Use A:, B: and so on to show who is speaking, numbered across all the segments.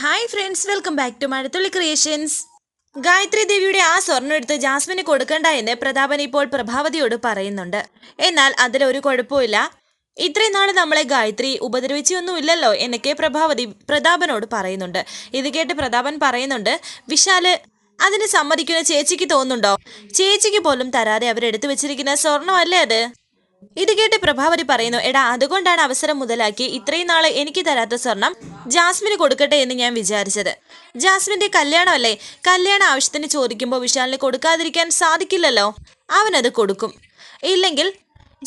A: Hi friends welcome back to Mazhathulli creations Gayathri ദേവിയുടെ ആ സ്വർണം എടുത്ത് ജാസ്മിന് കൊടുക്കണ്ട എന്ന് പ്രതാപൻ ഇപ്പോൾ പ്രഭാവതിയോട് പറയുന്നുണ്ട്. എന്നാൽ അതിലൊരു കുഴപ്പമില്ല ഇത്രയും നാൾ നമ്മളെ ഗായത്രി ഉപദ്രവിച്ചൊന്നുമില്ലല്ലോ എന്നൊക്കെ പ്രഭാവതി പ്രതാപനോട് പറയുന്നുണ്ട്. ഇത് കേട്ട് പ്രതാപൻ പറയുന്നുണ്ട് വിശാൽ അതിന് സമ്മതിക്കുന്ന ചേച്ചിക്ക് തോന്നുന്നുണ്ടോ? ചേച്ചിക്ക് പോലും തരാതെ അവരെടുത്തു വെച്ചിരിക്കുന്ന സ്വർണമല്ലേ അത്? ഇത് കേട്ട് പ്രഭാവതി പറയുന്നു എടാ അതുകൊണ്ടാണ് അവസരം മുതലാക്കി ഇത്രയും നാളെ എനിക്ക് തരാത്ത സ്വർണം ജാസ്മിന് കൊടുക്കട്ടെ എന്ന് ഞാൻ വിചാരിച്ചത്. ജാസ്മിന്റെ കല്യാണമല്ലേ? കല്യാണ ആവശ്യത്തിന് ചോദിക്കുമ്പോൾ വിശാലിന് കൊടുക്കാതിരിക്കാൻ സാധിക്കില്ലല്ലോ. അവനത് കൊടുക്കും. ഇല്ലെങ്കിൽ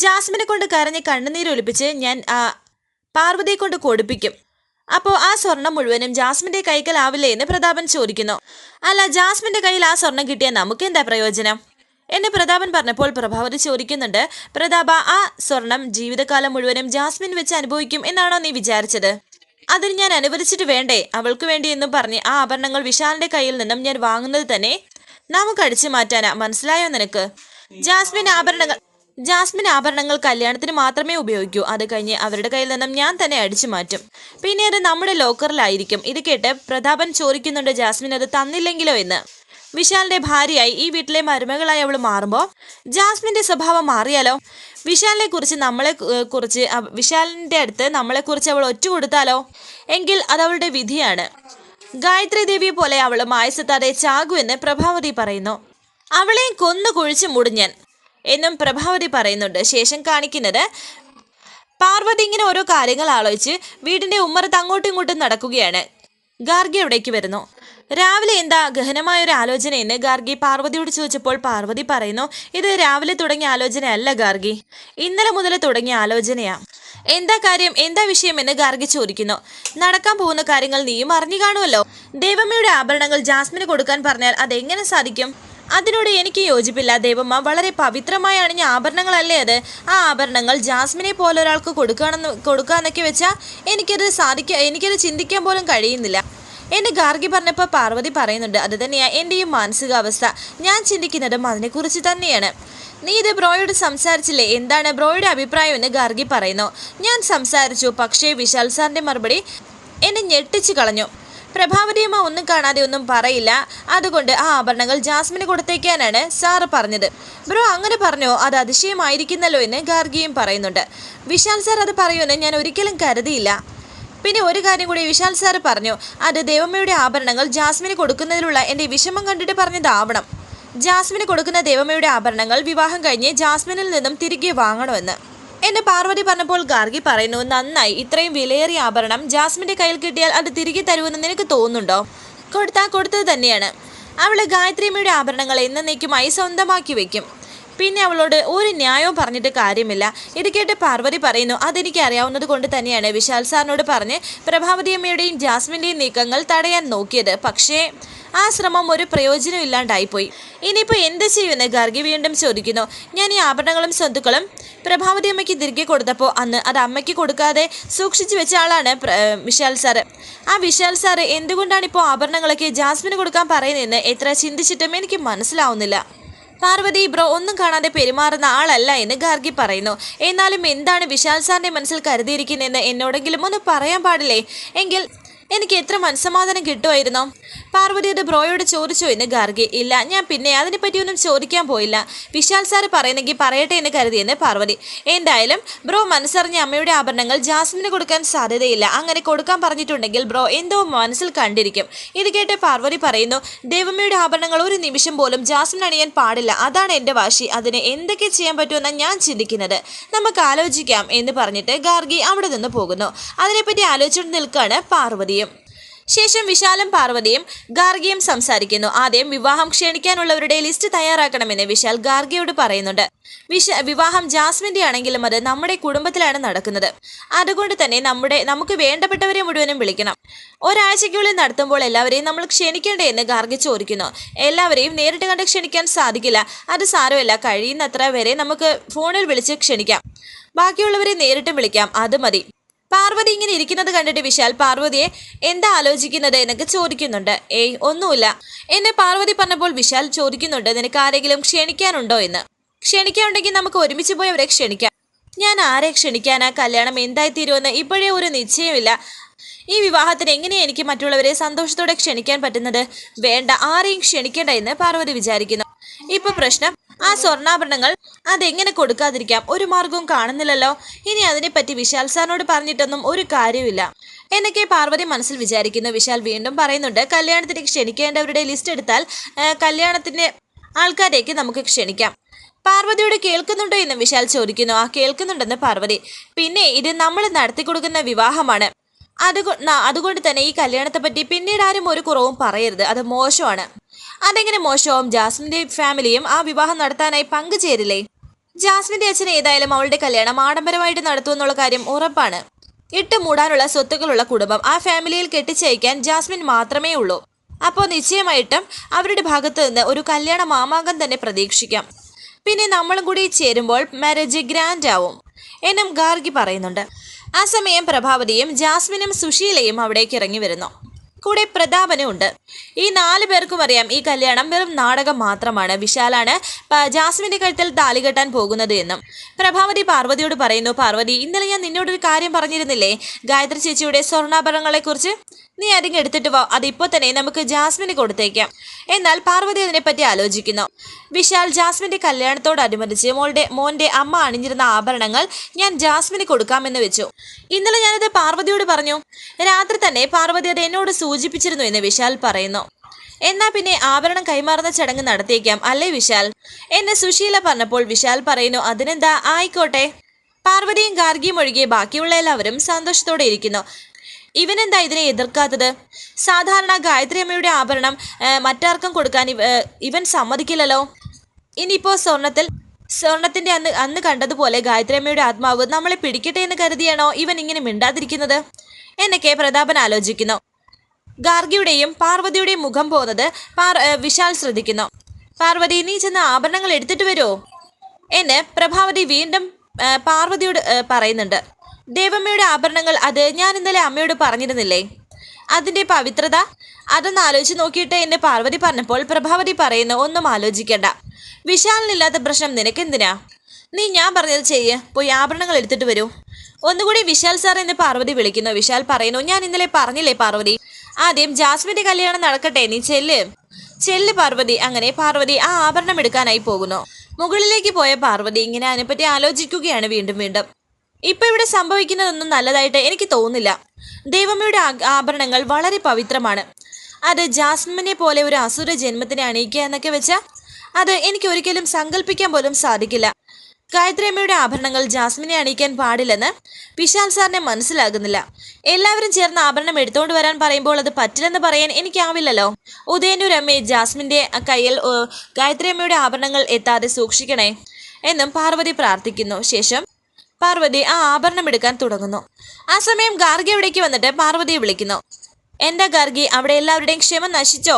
A: ജാസ്മിനെ കൊണ്ട് കരഞ്ഞ് കണ്ണുനീരൊലിപ്പിച്ച് ഞാൻ പാർവതിയെ കൊണ്ട് കൊടുപ്പിക്കും. അപ്പോൾ ആ സ്വർണം മുഴുവനും ജാസ്മിന്റെ കൈക്കലാവില്ലേ എന്ന് പ്രതാപൻ ചോദിക്കുന്നു. അല്ല ജാസ്മിന്റെ കയ്യിൽ ആ സ്വർണം കിട്ടിയാൽ നമുക്ക് എന്താ പ്രയോജനം? എന്നെ പ്രതാപൻ പറഞ്ഞപ്പോൾ പ്രഭാവതി ചോദിക്കുന്നുണ്ട് പ്രതാപ ആ സ്വർണം ജീവിതകാലം മുഴുവനും ജാസ്മിൻ വെച്ച് അനുഭവിക്കും എന്നാണോ നീ വിചാരിച്ചത്? അതിന് ഞാൻ അനുവദിച്ചിട്ട് വേണ്ടേ? അവൾക്ക് വേണ്ടി എന്നും പറഞ്ഞ് ആ ആഭരണങ്ങൾ വിശാലിന്റെ കയ്യിൽ നിന്നും ഞാൻ വാങ്ങുന്നത് തന്നെ. നമുക്ക് അടിച്ചു മാറ്റാനാ മനസ്സിലായോ നിനക്ക്? ജാസ്മിൻ ആഭരണങ്ങൾ ജാസ്മിൻ ആഭരണങ്ങൾ കല്യാണത്തിന് മാത്രമേ ഉപയോഗിക്കൂ. അത് കഴിഞ്ഞ് അവരുടെ കയ്യിൽ നിന്നും ഞാൻ തന്നെ അടിച്ചു മാറ്റും. പിന്നെ അത് നമ്മുടെ ലോക്കറിലായിരിക്കും. ഇത് കേട്ട് പ്രതാപൻ ചോദിക്കുന്നുണ്ട് ജാസ്മിൻ അത് തന്നില്ലെങ്കിലോ എന്ന്? വിശാലിന്റെ ഭാര്യയായി ഈ വീട്ടിലെ മരുമകളായി അവൾ മാറുമ്പോൾ ജാസ്മിന്റെ സ്വഭാവം മാറിയാലോ? വിശാലിനെ കുറിച്ച് നമ്മളെ കുറിച്ച് വിശാലിന്റെ അടുത്ത് നമ്മളെ കുറിച്ച് അവൾ ഒറ്റ കൊടുത്താലോ? എങ്കിൽ അത് അവളുടെ വിധിയാണ്. ഗായത്രി ദേവിയെ പോലെ അവൾ മായസത്താതെ ചാകുവെന്ന് പ്രഭാവതി പറയുന്നു. അവളെയും കൊന്നു കുഴിച്ച് മുടിഞ്ഞൻ എന്നും പ്രഭാവതി പറയുന്നുണ്ട്. ശേഷം കാണിക്കുന്നത് പാർവതി ഇങ്ങനെ ഓരോ കാര്യങ്ങൾ ആലോചിച്ച് വീടിന്റെ ഉമ്മറത്ത് അങ്ങോട്ടും ഇങ്ങോട്ടും നടക്കുകയാണ്. ഗാർഗി അവിടേക്ക് വരുന്നു. രാവിലെ എന്താ ഗഹനമായ ഒരു ആലോചന എന്ന് ഗാർഗി പാർവതിയോട് ചോദിച്ചപ്പോൾ പാർവതി പറയുന്നു ഇത് രാവിലെ തുടങ്ങിയ ആലോചനയല്ല ഗാർഗി. ഇന്നലെ മുതൽ തുടങ്ങിയ ആലോചനയാ. എന്താ കാര്യം എന്താ വിഷയം എന്ന് ഗാർഗി ചോദിക്കുന്നു. നടക്കാൻ പോകുന്ന കാര്യങ്ങൾ നീയും അറിഞ്ഞു കാണുമല്ലോ. ദേവമ്മയുടെ ആഭരണങ്ങൾ ജാസ്മിന് കൊടുക്കാൻ പറഞ്ഞാൽ അതെങ്ങനെ സാധിക്കും? അതിനോട് എനിക്ക് യോജിപ്പില്ല ദേവമ്മ വളരെ പവിത്രമായ അണിഞ്ഞ ആഭരണങ്ങളല്ലേ അത്. ആ ആഭരണങ്ങൾ ജാസ്മിനെ പോലെ ഒരാൾക്ക് കൊടുക്കുകയാണെന്ന് കൊടുക്കാന്നൊക്കെ വെച്ചാൽ എനിക്കത് സാധിക്കുക എനിക്കത് ചിന്തിക്കാൻ പോലും കഴിയുന്നില്ല. എന്നെ ഗാർഗി പറഞ്ഞപ്പോൾ പാർവതി പറയുന്നുണ്ട് അത് തന്നെയാണ് എന്റെയും മാനസികാവസ്ഥ. ഞാൻ ചിന്തിക്കുന്നതും അതിനെക്കുറിച്ച് തന്നെയാണ്. നീ ഇത് ബ്രോയോട് സംസാരിച്ചില്ലേ? എന്താണ് ബ്രോയുടെ അഭിപ്രായം എന്ന് ഗാർഗി പറയുന്നു. ഞാൻ സംസാരിച്ചു പക്ഷേ വിശാൽ സാറിന്റെ മറുപടി എന്നെ ഞെട്ടിച്ചു കളഞ്ഞു. പ്രഭാവതിയമ്മ ഒന്നും കാണാതെ ഒന്നും പറയില്ല. അതുകൊണ്ട് ആ ആഭരണങ്ങൾ ജാസ്മിന് കൊടുത്തേക്കാനാണ് സാറ് പറഞ്ഞത്. ബ്രോ അങ്ങനെ പറഞ്ഞോ? അത് അതിശയമായിരിക്കുന്നല്ലോ എന്ന് ഗാർഗിയും പറയുന്നുണ്ട്. വിശാൽ സാർ അത് പറയുമെന്ന് ഞാൻ ഒരിക്കലും കരുതിയില്ല. പിന്നെ ഒരു കാര്യം കൂടി വിശാൽ സാറ് പറഞ്ഞു. അത് ദേവമ്മയുടെ ആഭരണങ്ങൾ ജാസ്മിന് കൊടുക്കുന്നതിലുള്ള എന്റെ വിഷമം കണ്ടിട്ട് പറഞ്ഞതാവണം. ജാസ്മിന് കൊടുക്കുന്ന ദേവമ്മയുടെ ആഭരണങ്ങൾ വിവാഹം കഴിഞ്ഞ് ജാസ്മിനിൽ നിന്നും തിരികെ വാങ്ങണമെന്ന്. എന്നെ പാർവതി പറഞ്ഞപ്പോൾ ഗാർഗി പറയുന്നു നന്നായി. ഇത്രയും വിലയേറിയ ആഭരണം ജാസ്മിന്റെ കയ്യിൽ കിട്ടിയാൽ അത് തിരികെ തരുമെന്ന് നിനക്ക് തോന്നുന്നുണ്ടോ? കൊടുത്താൽ കൊടുത്തത് തന്നെയാണ്. അവൾ ഗായത്രിയമ്മയുടെ ആഭരണങ്ങൾ എന്നേക്കുമായി സ്വന്തമാക്കി വെക്കും. പിന്നെ അവളോട് ഒരു ന്യായവും പറഞ്ഞിട്ട് കാര്യമില്ല. ഇത് കേട്ട് പാർവതി പറയുന്നു അതെനിക്ക് അറിയാവുന്നത് കൊണ്ട് തന്നെയാണ് വിശാൽ സാറിനോട് പറഞ്ഞ് പ്രഭാവതി അമ്മയുടെയും ജാസ്മിന്റെയും നീക്കങ്ങൾ തടയാൻ നോക്കിയത്. പക്ഷേ ആ ശ്രമം ഒരു പ്രയോജനം ഇല്ലാണ്ടായിപ്പോയി. ഇനിയിപ്പോൾ എന്ത് ചെയ്യുമെന്ന് ഗാർഗി വീണ്ടും ചോദിക്കുന്നു. ഞാൻ ഈ ആഭരണങ്ങളും സ്വത്തുക്കളും പ്രഭാവതി അമ്മയ്ക്ക് തിരികെ കൊടുത്തപ്പോൾ അന്ന് അത് അമ്മയ്ക്ക് കൊടുക്കാതെ സൂക്ഷിച്ചു വെച്ച ആളാണ് വിശാൽ സാറ്. ആ വിശാൽ സാറ് എന്തുകൊണ്ടാണ് ഇപ്പോൾ ആഭരണങ്ങളൊക്കെ ജാസ്മിന് കൊടുക്കാൻ പറയുന്നതെന്ന് എത്ര ചിന്തിച്ചിട്ടും എനിക്ക് മനസ്സിലാവുന്നില്ല. പാർവതി ബ്രോ ഒന്നും കാണാതെ പെരുമാറുന്ന ആളല്ല എന്ന് ഗാർഗി പറയുന്നു. എന്നാലും എന്താണ് വിശാൽ സാറിന്റെ മനസ്സിൽ കരുതിയിരിക്കുന്നതെന്ന് എന്നോടെങ്കിലും ഒന്ന് പറയാൻ പാടില്ലേ? എങ്കിൽ എനിക്ക് എത്ര മനസ്സമാധാനം കിട്ടുമായിരുന്നോ? പാർവതിയുടെ ബ്രോയോട് ചോദിച്ചു എന്ന് ഗാർഗി ഇല്ല ഞാൻ പിന്നെ അതിനെപ്പറ്റിയൊന്നും ചോദിക്കാൻ പോയില്ല. വിശാൽ സാറ് പറയുന്നെങ്കിൽ പറയട്ടെ എന്ന് കരുതിയെന്ന് പാർവതി. എന്തായാലും ബ്രോ മനസ്സറിഞ്ഞ അമ്മയുടെ ആഭരണങ്ങൾ ജാസ്മിന് കൊടുക്കാൻ സാധ്യതയില്ല. അങ്ങനെ കൊടുക്കാൻ പറഞ്ഞിട്ടുണ്ടെങ്കിൽ ബ്രോ എന്തോ മനസ്സിൽ കണ്ടിരിക്കും ഇത് കേട്ട് പാർവതി പറയുന്നു ദേവമ്മയുടെ ആഭരണങ്ങൾ ഒരു നിമിഷം പോലും ജാസ്മിൻ അണിയാൻ പാടില്ല. അതാണ് എന്റെ വാശി. അതിന് എന്തൊക്കെ ചെയ്യാൻ പറ്റുമെന്നാണ് ഞാൻ ചിന്തിക്കുന്നത്. നമുക്ക് ആലോചിക്കാം എന്ന് പറഞ്ഞിട്ട് ഗാർഗി അവിടെ നിന്ന് പോകുന്നു. അതിനെപ്പറ്റി ആലോചിച്ചുകൊണ്ട് നിൽക്കുകയാണ് പാർവതിയും ശേഷം വിശാലും പാർവതിയും ഗാർഗിയും സംസാരിക്കുന്നു. ആദ്യം വിവാഹം ക്ഷണിക്കാനുള്ളവരുടെ ലിസ്റ്റ് തയ്യാറാക്കണമെന്ന് വിശാൽ ഗാർഗിയോട് പറയുന്നുണ്ട്. വിവാഹം ജാസ്മിന്റെ ആണെങ്കിലും അത് നമ്മുടെ കുടുംബത്തിലാണ് നടക്കുന്നത്. അതുകൊണ്ട് തന്നെ നമ്മുടെ നമുക്ക് വേണ്ടപ്പെട്ടവരെ മുഴുവനും വിളിക്കണം. ഒരാഴ്ചയ്ക്കുള്ളിൽ നടത്തുമ്പോൾ എല്ലാവരെയും നമ്മൾ ക്ഷണിക്കണ്ടേ എന്ന് ഗാർഗി ചോദിക്കുന്നു. എല്ലാവരെയും നേരിട്ട് കണ്ട് ക്ഷണിക്കാൻ സാധിക്കില്ല. അത് സാരമില്ല. കഴിയുന്നത്ര വരെ നമുക്ക് ഫോണിൽ വിളിച്ച് ക്ഷണിക്കാം. ബാക്കിയുള്ളവരെ നേരിട്ട് വിളിക്കാം. അത് മതി. പാർവതി ഇങ്ങനെ ഇരിക്കുന്നത് കണ്ടിട്ട് വിശാൽ പാർവതിയെ എന്താ ആലോചിക്കുന്നത്? എന്നൊക്കെ ചോദിക്കുന്നുണ്ട്. ഏയ് ഒന്നുമില്ല. എന്നെ പാർവതി പറഞ്ഞപ്പോൾ വിശാൽ ചോദിക്കുന്നുണ്ട് നിനക്ക് ആരെങ്കിലും ക്ഷണിക്കാനുണ്ടോ എന്ന്? ക്ഷണിക്കാനുണ്ടെങ്കിൽ നമുക്ക് ഒരുമിച്ച് പോയി അവരെ ക്ഷണിക്കാം. ഞാൻ ആരെ ക്ഷണിക്കാനാ കല്യാണം എന്തായി തീരുമെന്ന് ഇപ്പോഴേ ഒരു നിശ്ചയമില്ല. ഈ വിവാഹത്തിന് എങ്ങനെയാണ് എനിക്ക് മറ്റുള്ളവരെ സന്തോഷത്തോടെ ക്ഷണിക്കാൻ പറ്റുന്നത്? വേണ്ട ആരെയും ക്ഷണിക്കേണ്ട എന്ന് പാർവതി വിചാരിക്കുന്നു. ഇപ്പൊ പ്രശ്നം ആ സ്വർണാഭരണങ്ങൾ അതെങ്ങനെ കൊടുക്കാതിരിക്കാം? ഒരു മാർഗവും കാണുന്നില്ലല്ലോ. ഇനി അതിനെപ്പറ്റി വിശാൽ സാറിനോട് പറഞ്ഞിട്ടൊന്നും ഒരു കാര്യമില്ല എന്നൊക്കെ പാർവതി മനസ്സിൽ വിചാരിക്കുന്നു. വിശാൽ വീണ്ടും പറയുന്നുണ്ട് കല്യാണത്തിന് ക്ഷണിക്കേണ്ടവരുടെ ലിസ്റ്റ് എടുത്താൽ കല്യാണത്തിന്റെ ആൾക്കാരേക്ക് നമുക്ക് ക്ഷണിക്കാം. പാർവതിയോട് കേൾക്കുന്നുണ്ടോ എന്ന് വിശാൽ ചോദിക്കുന്നു. ആ കേൾക്കുന്നുണ്ടെന്ന് പാർവതി. പിന്നെ ഇത് നമ്മൾ നടത്തി കൊടുക്കുന്ന വിവാഹമാണ്. അതുകൊ അതുകൊണ്ട് തന്നെ ഈ കല്യാണത്തെപ്പറ്റി പിന്നീട് ആരും ഒരു കുറവും പറയരുത്. അത് മോശമാണ്. അതെങ്ങനെ മോശവും? ജാസ്മിന്റെ ഫാമിലിയും ആ വിവാഹം നടത്താനായി പങ്കുചേരില്ലേ? ജാസ്മിന്റെ അച്ഛൻ ഏതായാലും അവളുടെ കല്യാണം ആഡംബരമായിട്ട് നടത്തുമെന്നുള്ള കാര്യം ഉറപ്പാണ്. ഇട്ട് മൂടാനുള്ള സ്വത്തുക്കളുള്ള കുടുംബം ആ ഫാമിലിയിൽ കെട്ടിച്ചയക്കാൻ ജാസ്മിൻ മാത്രമേ ഉള്ളൂ. അപ്പോൾ നിശ്ചയമായിട്ടും അവരുടെ ഭാഗത്ത് നിന്ന് ഒരു കല്യാണ മാമാങ്കം തന്നെ പ്രതീക്ഷിക്കാം. പിന്നെ നമ്മളും കൂടി ചേരുമ്പോൾ മാരേജ് ഗ്രാൻഡ് ആവും. എന്നും ഗാർഗി പറയുന്നുണ്ട്. ആ സമയം പ്രഭാവതിയും ജാസ്മിനും സുശീലയും അവിടേക്ക് ഇറങ്ങി വരുന്നു. കൂടെ പ്രതാപനും ഉണ്ട് ഈ നാല് പേർക്കും അറിയാം ഈ കല്യാണം വെറും നാടകം മാത്രമാണ്. വിശാലാണ് ജാസ്മിന്റെ കഴുത്തിൽ താലി കെട്ടാൻ പോകുന്നത് എന്നും. പ്രഭാവതി പാർവതിയോട് പറയുന്നു പാർവതി ഇന്നലെ ഞാൻ നിന്നോടൊരു കാര്യം പറഞ്ഞിരുന്നില്ലേ? ഗായത്രി ചേച്ചിയുടെ സ്വർണാഭരണങ്ങളെ കുറിച്ച് നീ അതിങ്ങ് എടുത്തിട്ട് വാ. അതിപ്പോ തന്നെ നമുക്ക് ജാസ്മിന് കൊടുത്തേക്കാം. എന്നാൽ പാർവതി അതിനെപ്പറ്റി ആലോചിക്കുന്നു. വിശാൽ ജാസ്മിന്റെ കല്യാണത്തോടനുബന്ധിച്ച് മോളുടെ മോന്റെ അമ്മ അണിഞ്ഞിരുന്ന ആഭരണങ്ങൾ ഞാൻ ജാസ്മിന് കൊടുക്കാമെന്ന് വെച്ചു. ഇന്നലെ ഞാനത് പാർവതിയോട് പറഞ്ഞു. രാത്രി തന്നെ പാർവതി അത് എന്നോട് സൂചിപ്പിച്ചിരുന്നു എന്ന് വിശാൽ പറയുന്നു. എന്നാ പിന്നെ ആഭരണം കൈമാറുന്ന ചടങ്ങ് നടത്തിയേക്കാം അല്ലേ വിശാൽ? എന്നെ സുശീല പറഞ്ഞപ്പോൾ വിശാൽ പറയുന്നു അതിനെന്താ? ആയിക്കോട്ടെ. പാർവതിയും ഗാർഗിയും ഒഴികെ ബാക്കിയുള്ള എല്ലാവരും സന്തോഷത്തോടെ ഇരിക്കുന്നു. ഇവനെന്താ ഇതിനെ എതിർക്കാത്തത്? സാധാരണ ഗായത്രി അമ്മയുടെ ആഭരണം മറ്റാർക്കും കൊടുക്കാൻ ഇവൻ സമ്മതിക്കില്ലല്ലോ? ഇനിയിപ്പോൾ സ്വർണത്തിൽ സ്വർണത്തിന്റെ അന്ന് അന്ന് കണ്ടതുപോലെ ഗായത്രി അമ്മയുടെ ആത്മാവ് നമ്മളെ പിടിക്കട്ടെ എന്ന് കരുതിയാണോ ഇവൻ ഇങ്ങനെ മിണ്ടാതിരിക്കുന്നത്? എന്നൊക്കെ പ്രതാപൻ ആലോചിക്കുന്നു. ഗാർഗിയുടെയും പാർവതിയുടെയും മുഖം പോകുന്നത് വിശാൽ ശ്രദ്ധിക്കുന്നു. പാർവതി നീ ചെന്ന് ആഭരണങ്ങൾ എടുത്തിട്ട് വരുമോ എന്ന് പ്രഭാവതി വീണ്ടും പാർവതിയോട് പറയുന്നുണ്ട്. ദേവമ്മയുടെ ആഭരണങ്ങൾ അത് ഞാൻ ഇന്നലെ അമ്മയോട് പറഞ്ഞിരുന്നില്ലേ? അതിന്റെ പവിത്രത? അതൊന്ന് ആലോചിച്ച് നോക്കിയിട്ട് എന്നെ പാർവതി പറഞ്ഞപ്പോൾ പ്രഭാവതി പറയുന്ന ഒന്നും ആലോചിക്കണ്ട. വിശാലിനില്ലാത്ത പ്രശ്നം നിനക്കെന്തിനാ? നീ ഞാൻ പറഞ്ഞത് ചെയ്യ്. പോയി ആഭരണങ്ങൾ എടുത്തിട്ട് വരൂ. ഒന്നുകൂടി വിശാൽ സാർ എന്ന് പാർവതി വിളിക്കുന്നു. വിശാൽ പറയുന്നു ഞാൻ ഇന്നലെ പറഞ്ഞില്ലേ പാർവതി? ആദ്യം ജാസ്മിന്റെ കല്യാണം നടക്കട്ടെ നീ ചെല്ല്. ചെല്ല് പാർവതി. അങ്ങനെ പാർവതി ആ ആഭരണം എടുക്കാനായി പോകുന്നു. മുകളിലേക്ക് പോയ പാർവതി ഇങ്ങനെ അതിനെപ്പറ്റി ആലോചിക്കുകയാണ് വീണ്ടും വീണ്ടും. ഇപ്പൊ ഇവിടെ സംഭവിക്കുന്നതൊന്നും നല്ലതായിട്ട് എനിക്ക് തോന്നുന്നില്ല. ദൈവമ്മയുടെ ആഭരണങ്ങൾ വളരെ പവിത്രമാണ്. അത് ജാസ്മിനെ പോലെ ഒരു അസുര ജന്മത്തിനെ അണിയിക്കുക എന്നൊക്കെ വെച്ചാൽ അത് എനിക്ക് ഒരിക്കലും സങ്കല്പിക്കാൻ പോലും സാധിക്കില്ല. ഗായത്രിയമ്മയുടെ ആഭരണങ്ങൾ ജാസ്മിനെ അണിയിക്കാൻ പാടില്ലെന്ന് വിശാൽ സാറിനെ മനസ്സിലാകുന്നില്ല. എല്ലാവരും ചേർന്ന് ആഭരണം എടുത്തുകൊണ്ട് വരാൻ പറയുമ്പോൾ അത് പറ്റില്ലെന്ന് പറയാൻ എനിക്കാവില്ലല്ലോ. ഉദയനൂർ അമ്മയെ ജാസ്മിന്റെ കയ്യിൽ ഗായത്രിയമ്മയുടെ ആഭരണങ്ങൾ എത്താതെ സൂക്ഷിക്കണേ എന്നും പാർവതി പ്രാർത്ഥിക്കുന്നു. ശേഷം പാർവതി ആ ആഭരണം എടുക്കാൻ തുടങ്ങുന്നു. ആ സമയം ഗാർഗി അവിടേക്ക് വന്നിട്ട് പാർവതിയെ വിളിക്കുന്നു. എന്താ ഗാർഗി അവിടെ എല്ലാവരുടെയും ക്ഷമ നശിച്ചോ?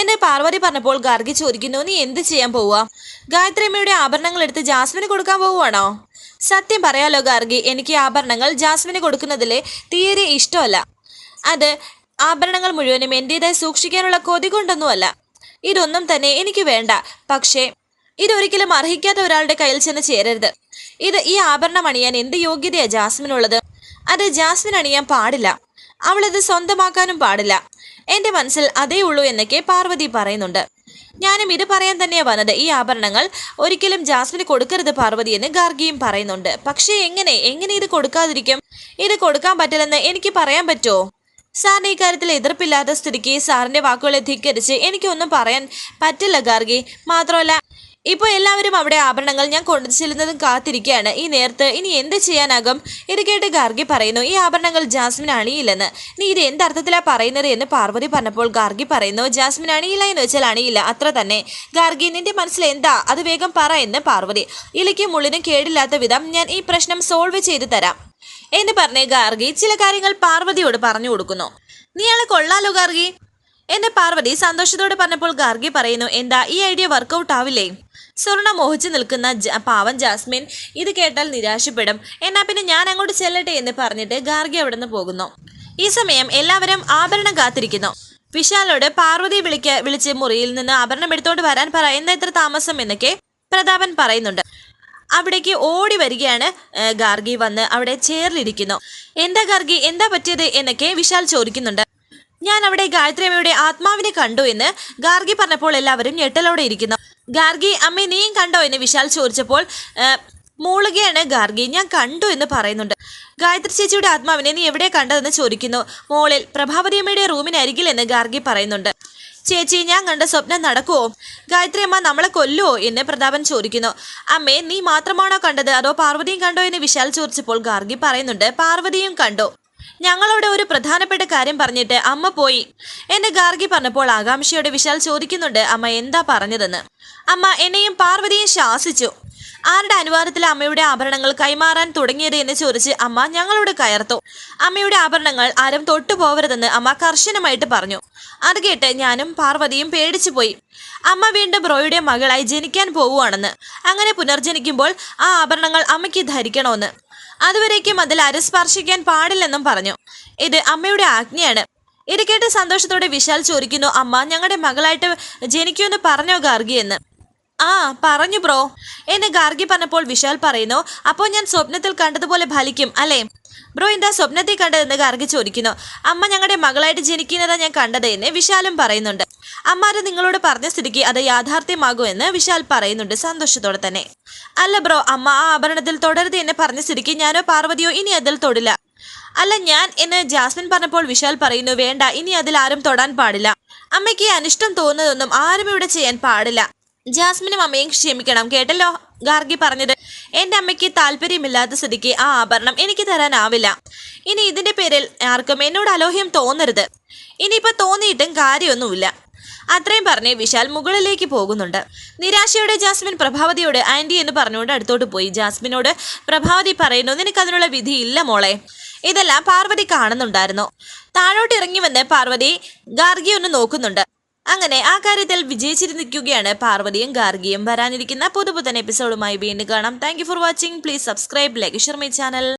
A: എന്ന് പാർവതി പറഞ്ഞപ്പോൾ ഗാർഗി ചോദിക്കുന്നു നീ എന്ത് ചെയ്യാൻ പോവുക ഗായത്രി അമ്മയുടെ ആഭരണങ്ങൾ എടുത്ത് ജാസ്മിന് കൊടുക്കാൻ പോവുകയാണോ സത്യം പറയാലോ ഗാർഗി എനിക്ക് ആഭരണങ്ങൾ ജാസ്മിന് കൊടുക്കുന്നതിലെ തീരെ ഇഷ്ടമല്ല. അത് ആഭരണങ്ങൾ മുഴുവനും എന്റേതായി സൂക്ഷിക്കാനുള്ള കൊതി കൊണ്ടൊന്നുമല്ല. ഇതൊന്നും തന്നെ എനിക്ക് വേണ്ട. പക്ഷേ ഇതൊരിക്കലും അർഹിക്കാത്ത ഒരാളുടെ കയ്യിൽ ചെന്ന് ചേരരുത്. ഇത് ഈ ആഭരണം അണിയാൻ എന്ത് യോഗ്യതയാ ജാസ്മിനുള്ളത്? അത് ജാസ്മിൻ അണിയാൻ പാടില്ല. അവളത് സ്വന്തമാക്കാനും പാടില്ല. എന്റെ മനസ്സിൽ അതേ ഉള്ളൂ എന്നൊക്കെ പാർവതി പറയുന്നുണ്ട്. ഞാനും ഇത് പറയാൻ തന്നെയാ വന്നത്. ഈ ആഭരണങ്ങൾ ഒരിക്കലും ജാസ്മിന് കൊടുക്കരുത് പാർവതി എന്ന് ഗാർഗിയും പറയുന്നുണ്ട്. പക്ഷേ എങ്ങനെ? എങ്ങനെ ഇത് കൊടുക്കാതിരിക്കും? ഇത് കൊടുക്കാൻ പറ്റില്ലെന്ന് എനിക്ക് പറയാൻ പറ്റുമോ സാറിന് ഈ കാര്യത്തിൽ എതിർപ്പില്ലാത്ത സ്ഥിതിക്ക് സാറിന്റെ വാക്കുകളെ ധിക്കരിച്ച് എനിക്കൊന്നും പറയാൻ പറ്റില്ല ഗാർഗി. മാത്രമല്ല ഇപ്പോൾ എല്ലാവരും അവിടെ ആഭരണങ്ങൾ ഞാൻ കൊണ്ടു ചെല്ലുന്നതും കാത്തിരിക്കുകയാണ്. ഈ നേരത്ത് ഇനി എന്ത് ചെയ്യാനാകും? ഇത് കേട്ട് ഗാർഗി പറയുന്നു ഈ ആഭരണങ്ങൾ ജാസ്മിൻ അണിയില്ലെന്ന്. നീ ഇത് എന്തർത്ഥത്തിലാണ് പറയുന്നത് എന്ന് പാർവതി പറഞ്ഞപ്പോൾ ഗാർഗി പറയുന്നു ജാസ്മിൻ അണിയില്ല എന്ന് വെച്ചാൽ അണിയില്ല അത്ര തന്നെ. ഗാർഗി നിന്റെ മനസ്സിൽ എന്താ? അത് വേഗം പറ എന്ന് പാർവതി ഇലയ്ക്കും മുള്ളിനും കേടില്ലാത്ത വിധം ഞാൻ ഈ പ്രശ്നം സോൾവ് ചെയ്തു തരാം. എന്ന് പറഞ്ഞ് ഗാർഗി ചില കാര്യങ്ങൾ പാർവതിയോട് പറഞ്ഞു കൊടുക്കുന്നു. നീ നീയാളെ കൊള്ളാലോ ഗാർഗി? എന്നെ പാർവതി സന്തോഷത്തോടെ പറഞ്ഞപ്പോൾ ഗാർഗി പറയുന്നു എന്താ ഈ ഐഡിയ വർക്കൗട്ട് ആവില്ലേ? സ്വർണ മോഹിച്ചു നിൽക്കുന്ന പാവൻ ജാസ്മിൻ ഇത് കേട്ടാൽ നിരാശപ്പെടും. എന്നാ പിന്നെ ഞാൻ അങ്ങോട്ട് ചെല്ലട്ടെ എന്ന് പറഞ്ഞിട്ട് ഗാർഗി അവിടെ നിന്ന് പോകുന്നു. ഈ സമയം എല്ലാവരും ആഭരണം കാത്തിരിക്കുന്നു. വിശാലോട് പാർവതി വിളിക്ക വിളിച്ച് മുറിയിൽ നിന്ന് ആഭരണം എടുത്തോണ്ട് വരാൻ പറ എന്താ ഇത്ര താമസം? എന്നൊക്കെ പ്രതാപൻ പറയുന്നുണ്ട്. അവിടേക്ക് ഓടി വരികയാണ് ഗാർഗി വന്ന് അവിടെ ചേറിലിരിക്കുന്നു എന്താ ഗാർഗി എന്താ പറ്റിയത്? എന്നൊക്കെ വിശാൽ ചോദിക്കുന്നുണ്ട്. ഞാൻ അവിടെ ഗായത്രി അമ്മയുടെ ആത്മാവിനെ കണ്ടു എന്ന് ഗാർഗി പറഞ്ഞപ്പോൾ എല്ലാവരും ഞെട്ടലോടെ ഇരിക്കുന്നു. ഗാർഗി അമ്മ നീയും കണ്ടോ എന്ന് വിശാൽ ചോദിച്ചപ്പോൾ മൂളുകയാണ് ഗാർഗി ഞാൻ കണ്ടു എന്ന് പറയുന്നുണ്ട്. ഗായത്രി ചേച്ചിയുടെ ആത്മാവിനെ നീ എവിടെ കണ്ടതെന്ന് ചോദിക്കുന്നു. മോളിൽ പ്രഭാവതി അമ്മയുടെ റൂമിന് അരികിൽ എന്ന് ഗാർഗി പറയുന്നുണ്ട്. ചേച്ചി ഞാൻ കണ്ട സ്വപ്നം നടക്കുവോ? ഗായത്രി അമ്മ നമ്മളെ കൊല്ലുവോ? എന്ന് പ്രതാപൻ ചോദിക്കുന്നു. അമ്മേ നീ മാത്രമാണോ കണ്ടത്? അതോ പാർവതിയും കണ്ടോ? എന്ന് വിശാൽ ചോദിച്ചപ്പോൾ ഗാർഗി പറയുന്നുണ്ട്. പാർവതിയും കണ്ടു. ഞങ്ങളോട് ഒരു പ്രധാനപ്പെട്ട കാര്യം പറഞ്ഞിട്ട് അമ്മ പോയി. എന്നെ ഗാർഗി പറഞ്ഞപ്പോൾ ആകാംക്ഷയോടെ വിശാൽ ചോദിക്കുന്നുണ്ട് അമ്മ എന്താ പറഞ്ഞതെന്ന്? അമ്മ എന്നെയും പാർവതിയും ശാസിച്ചു. ആരുടെ അനുവാദത്തിൽ അമ്മയുടെ ആഭരണങ്ങൾ കൈമാറാൻ തുടങ്ങിയത് എന്ന് ചോദിച്ച് അമ്മ ഞങ്ങളോട് കയർത്തു. അമ്മയുടെ ആഭരണങ്ങൾ ആരും തൊട്ടു പോവരുതെന്ന് അമ്മ കർശനമായിട്ട് പറഞ്ഞു. അത് കേട്ട് ഞാനും പാർവതിയും പേടിച്ചു പോയി. അമ്മ വീണ്ടും ബ്രോയുടെ മകളായി ജനിക്കാൻ പോവുകയാണെന്ന്. അങ്ങനെ പുനർജനിക്കുമ്പോൾ ആ ആഭരണങ്ങൾ അമ്മയ്ക്ക് ധരിക്കണമെന്ന്. അതുവരേക്കും അതിൽ അരസ്പർശിക്കാൻ സ്പർശിക്കാൻ പാടില്ലെന്നും പറഞ്ഞു. ഇത് അമ്മയുടെ ആജ്ഞയാണ്. ഇത് കേട്ട് സന്തോഷത്തോടെ വിശാൽ ചോദിക്കുന്നു അമ്മ ഞങ്ങളുടെ മകളായിട്ട് ജനിക്കുമെന്ന് പറഞ്ഞോ ഗാർഗി എന്ന്? ആ പറഞ്ഞു ബ്രോ എന്ന് ഗാർഗി പറഞ്ഞപ്പോൾ വിശാൽ പറയുന്നു അപ്പോൾ ഞാൻ സ്വപ്നത്തിൽ കണ്ടതുപോലെ ഫലിക്കും അല്ലേ? ബ്രോ എന്താ സ്വപ്നത്തിൽ കണ്ടതെന്ന് ഗാർഗി ചോദിക്കുന്നു. അമ്മ ഞങ്ങളുടെ മകളായിട്ട് ജനിക്കുന്നതാണ് ഞാൻ കണ്ടത് എന്ന് വിശാലും പറയുന്നുണ്ട്. അമ്മ അത് നിങ്ങളോട് പറഞ്ഞ സ്ഥിതിക്ക് അത് യാഥാർത്ഥ്യമാകൂ എന്ന് വിശാൽ പറയുന്നുണ്ട് സന്തോഷത്തോടെ തന്നെ. അല്ല ബ്രോ അമ്മ ആ ആഭരണത്തിൽ തുടരുത് എന്ന് പറഞ്ഞ സ്ഥിതിക്ക് ഞാനോ പാർവതിയോ ഇനി അതിൽ തൊടില്ല. അല്ല ഞാൻ എന്ന് ജാസ്മിൻ പറഞ്ഞപ്പോൾ വിശാൽ പറയുന്നു വേണ്ട ഇനി അതിൽ ആരും തൊടാൻ പാടില്ല. അമ്മയ്ക്ക് അനിഷ്ടം തോന്നുന്നതൊന്നും ആരും ഇവിടെ ചെയ്യാൻ പാടില്ല. ജാസ്മിനും അമ്മയും ക്ഷമിക്കണം കേട്ടല്ലോ? ഗാർഗി പറഞ്ഞത്. എന്റെ അമ്മയ്ക്ക് താല്പര്യമില്ലാത്ത സ്ഥിതിക്ക് ആ ആഭരണം എനിക്ക് തരാനാവില്ല. ഇനി ഇതിന്റെ പേരിൽ ആർക്കും എന്നോട് അലോഹ്യം തോന്നരുത്. ഇനിയിപ്പോ തോന്നിയിട്ടും കാര്യമൊന്നുമില്ല. അത്രയും പറഞ്ഞ് വിശാൽ മുകളിലേക്ക് പോകുന്നുണ്ട്. നിരാശയോടെ ജാസ്മിൻ പ്രഭാവതിയോട് ആന്റി എന്ന് പറഞ്ഞുകൊണ്ട് അടുത്തോട്ട് പോയി. ജാസ്മിനോട് പ്രഭാവതി പറയുന്നു നിനക്കതിനുള്ള വിധി ഇല്ല മോളെ. ഇതെല്ലാം പാർവതി കാണുന്നുണ്ടായിരുന്നു. താഴോട്ട് ഇറങ്ങി വന്ന് പാർവതി ഗാർഗി ഒന്ന് നോക്കുന്നുണ്ട്. അങ്ങനെ ആ കാര്യത്തിൽ വിജയിച്ചിരിക്കുകയാണ് പാർവതിയും ഗാർഗിയും. വരാനിരിക്കുന്ന പുതുപുത്തൻ എപ്പിസോഡുമായി വീണ്ടും കാണാം. Thank for watching please subscribe like share my channel